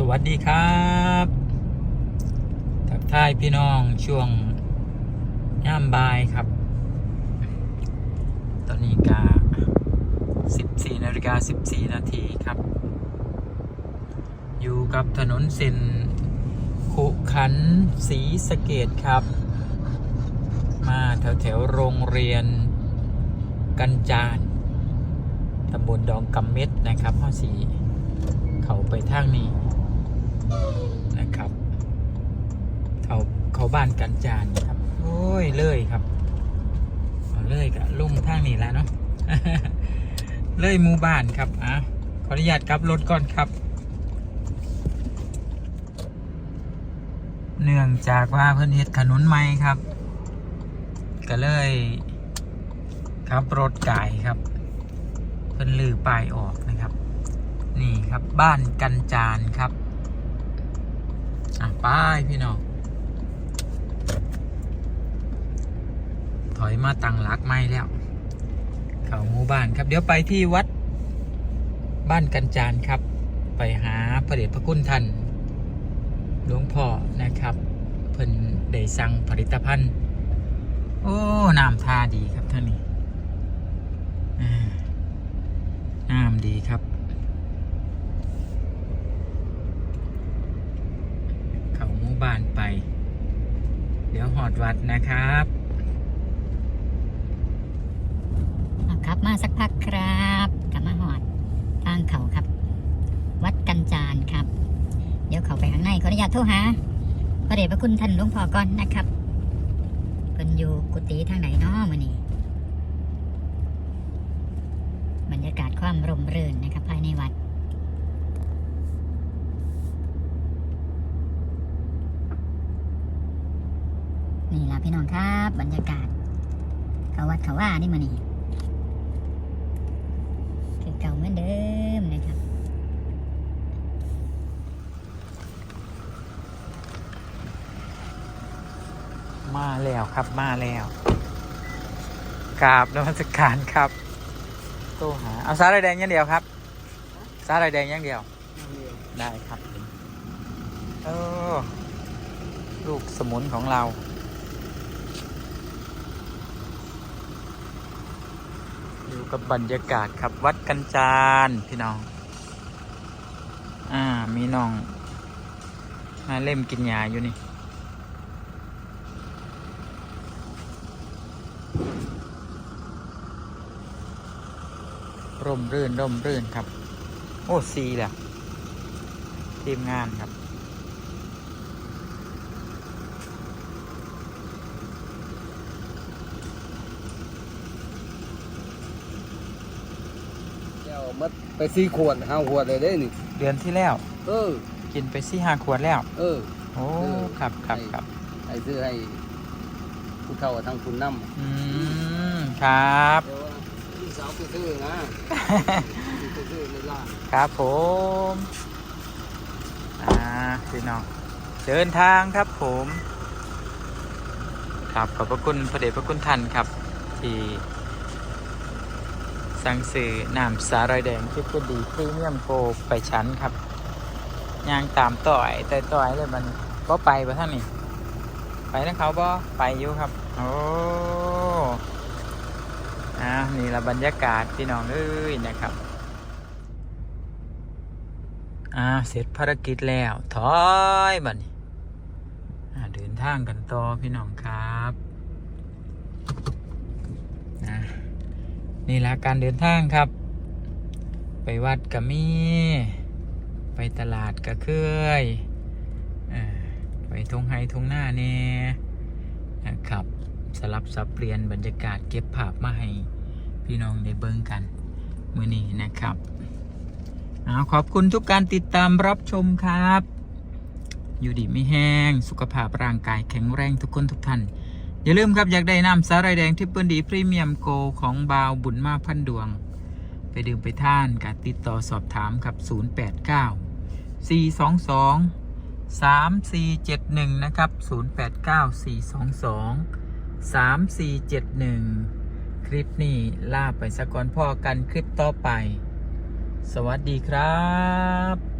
สวัสดีครับทักทายพี่น้องช่วงย่ามบ่ายครับ ตอนนี้กา14นาฬิกา14 นาทีครับ อยู่กับถนนเส้นขุขันธ์ศรีสะเกดครับ มาแถวแถวโรงเรียนกันจานตำบลดองกำเม็ดนะครับพ่อสีเขาไปทางนี้ นะครับเขาเขาบ้านกันจานครับ โอ้ยเลยครับเลยกับลุ่งทางนี้แล้วเนาะเลยหมู่บ้านครับอะขออนุญาตกลับรถก่อนครับ เนื่องจากว่าเพิ่อนเฮ็ดขนุนใหม่ครับ ก็เลยขับรถไก่ครับ เพิ่นลือป้ายออกนะครับ นี่ครับบ้านกันจานครับ อะป้ายพี่น้อง ถอยมาตังลักไม่แล้ว เขาหมู่บ้านครับ เดี๋ยวไปที่วัดบ้านกันจานครับ ไปหาพระเดชพระคุณท่านหลวงพ่อนะครับ เพิ่นได้สั่งผลิตภัณฑ์ โอ้น้ำทาดีครับท่านนี้อ่าน้ำดีครับ เขาหมู่บ้านไป เดี๋ยวหอดวัดนะครับเอาครับมาสักพักครับกลับมาหอดทางเขาครับ วัดกันจานครับ เดี๋ยวเขาไปข้างในขออนุญาตโทรหาพระเดชพระคุณท่านหลวงพ่อก่อนนะครับเพิ่นอยู่กุฏิทางไหนนาะมื้อนี้บรรยากาศความร่มรื่นนะครับภายในวัด นี่ล่ะพี่น้องครับ บรรยากาศเขาวัดเขาว่านี่มานี่คือเก่าเหมือนเดิมนะครับมาแล้วครับมาแล้วกราบนมัสการครับโตหาเอาสาหร่ายแดงอย่างเดียวครับสาหร่ายแดงอย่างเดียว ได้ครับเออลูกสมุนของเรา อยู่ กับบรรยากาศครับวัดกันจานพี่น้อง อ่า มีน้องมาเล่มกินยาอยู่นี่ ร่มรื่นร่มรื่นครับ โอ้ซีแหละทีมงานครับ มัดไปสี่ขวดห้าขวดเลยได้นี่ เดือนที่แล้ว เออ กินไปสี่ห้าขวดแล้ว เออ โอ้เออ ครับครับครับให้ซื้อให้ผู้เฒ่าทางคุณน้ำอืมครับ เดี๋ยวว่าพี่สาวไปซื้อนะ ไปซื้อในร้าน ครับผม อ่าพี่น้อง เดินทางครับผม ครับขอบพระคุณพระเดชพระคุณท่านครับ ที่ สั่งซื้อน้ำสาหร่ายแดงที่พูดดีพรีเมียมโกไปชั้นครับยางตามต่อยแต่ต่อยเลยมันบ่ไปปะท่านนี่ ไปนะเขาบ่ไปอยู่ครับ โอ้อ่านี่ละบรรยากาศพี่น้องเอ้ยนะครับอ่าเสร็จภารกิจแล้วถอยบัดนี้อ่เดินทางกันต่อพี่น้องครับนะ นี่ละการเดินทางครับ ไปวัดก็มี ไปตลาดก็เคยอ่าไปทงไฮทงหน้าแน่นะครับสลับสับเปลี่ยนบรรยากาศเก็บภาพมาให้พี่น้องได้เบิ่งกันมื้อนี้นะครับเอาขอบคุณทุกการติดตามรับชมครับ อยู่ดีไม่แห้ง สุขภาพร่างกายแข็งแรงทุกคนทุกท่าน อย่าลืมครับ อยากได้น้ำสาหร่ายแดงที่เปิ้ลดีพรีเมียมโกของบาวบุญมาพันดวง ไปดื่มไปท่านกับติดต่อสอบถามครับ 089 422 3471 นะครับ 089 422 3471 คลิปนี้ลาไปสะก่อนพ่อกันคลิปต่อไป สวัสดีครับ